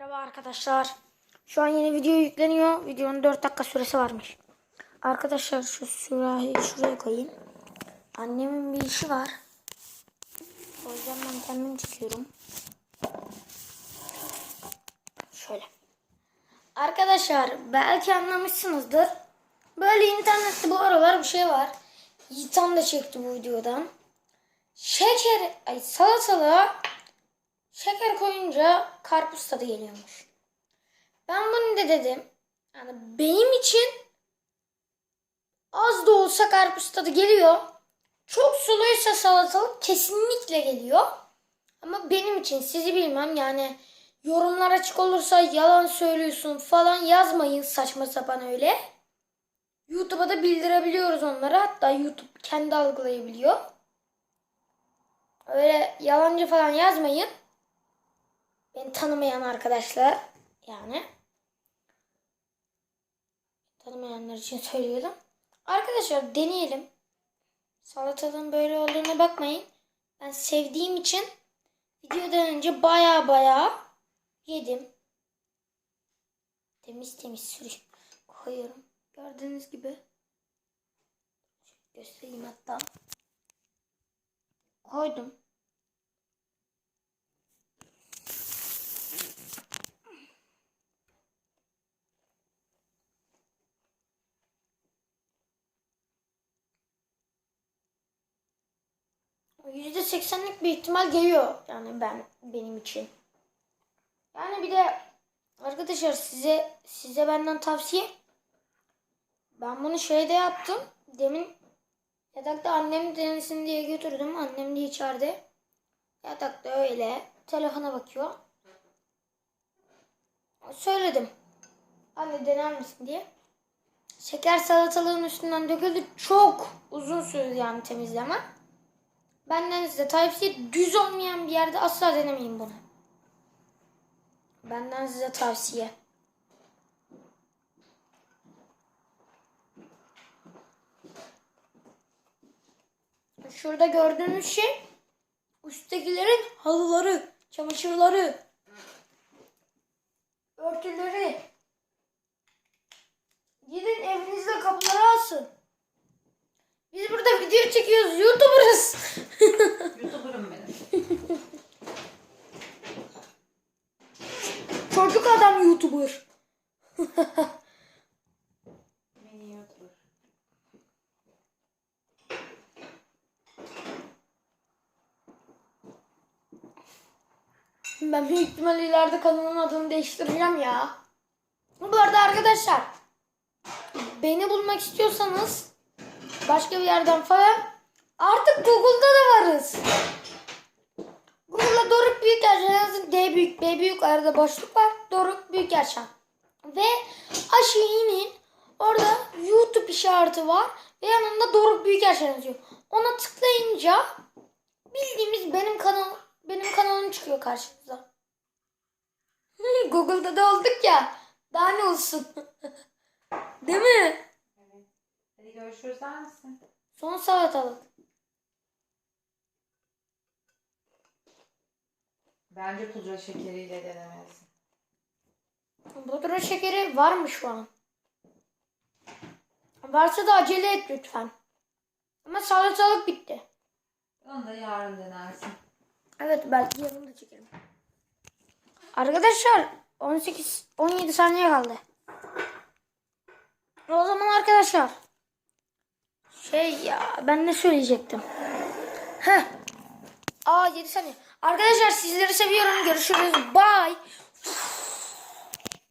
Merhaba arkadaşlar. Şu an yeni video yükleniyor. Videonun 4 dakika süresi varmış. Arkadaşlar şu sürahi şuraya koyayım. Annemin bir işi var. O yüzden ben kendim çekiyorum. Şöyle. Arkadaşlar belki anlamışsınızdır. Böyle internette bu aralar bir şey var. Yiğitan da çekti bu videodan. Şeker, ay salatalığa Şeker koyunca karpuz tadı geliyormuş. Ben bunu da dedim. Yani benim için az da olsa karpuz tadı geliyor. Çok suluysa salatalık kesinlikle geliyor. Ama benim için sizi bilmem yani yorumlar açık olursa yalan söylüyorsun falan yazmayın saçma sapan öyle. YouTube'a da bildirebiliyoruz onları. Hatta YouTube kendi algılayabiliyor. Öyle yalancı falan yazmayın. Beni tanımayan arkadaşlar yani tanımayanlar için söylüyorum. Arkadaşlar deneyelim. Salatalığın böyle olduğuna bakmayın. Ben sevdiğim için videodan önce baya baya yedim. Temiz temiz sürüş koyuyorum. Gördüğünüz gibi. Göstereyim hatta. Koydum. %80'lik bir ihtimal geliyor yani ben benim için. Yani bir de arkadaşlar size size benden tavsiye ben bunu şeyde yaptım. Demin yatakta annem denesin diye götürdüm. Annem de içeride. Yatakta öyle telefona bakıyor. Söyledim. Anne dener misin diye. Şeker salatalığın üstünden döküldü. Çok uzun sürdü yani temizleme. Benden size tavsiye düz olmayan bir yerde asla denemeyin bunu. Benden size tavsiye. Şurada gördüğünüz şey üsttekilerin halıları, çamaşırları, örtüleri. Gidin evinizde kapıları asın. Biz burada video çekiyoruz. YouTuber'ız. YouTuber'ım benim. Çocuk adam YouTuber. Ben büyük ihtimalle ileride kanalın adını değiştireceğim ya. Bu arada arkadaşlar beni bulmak istiyorsanız başka bir yerden falan artık Google'da da varız. Google'da Doruk Büyükerşen yazın. D büyük, B büyük arada boşluk var. Doruk Büyükerşen. Ve aşağı inin. Orada YouTube işareti var. Ve yanında Doruk Büyükerşen yazıyor. Ona tıklayınca bildiğimiz benim kanal benim kanalım çıkıyor karşınıza. Google'da da olduk ya. Daha ne olsun? Değil mi? Evet. Hadi görüşürüz der misin? Son salatalık. Bence pudra şekeriyle denemelisin. Pudra şekeri var mı şu an? Varsa da acele et lütfen. Ama salatalık bitti. Onu da yarın denersin. Evet belki yarın da çekerim. Arkadaşlar 18 17 saniye kaldı. O zaman arkadaşlar şey ya ben ne söyleyecektim? Heh. Aa 7 saniye. Arkadaşlar sizleri seviyorum. Görüşürüz. Bye.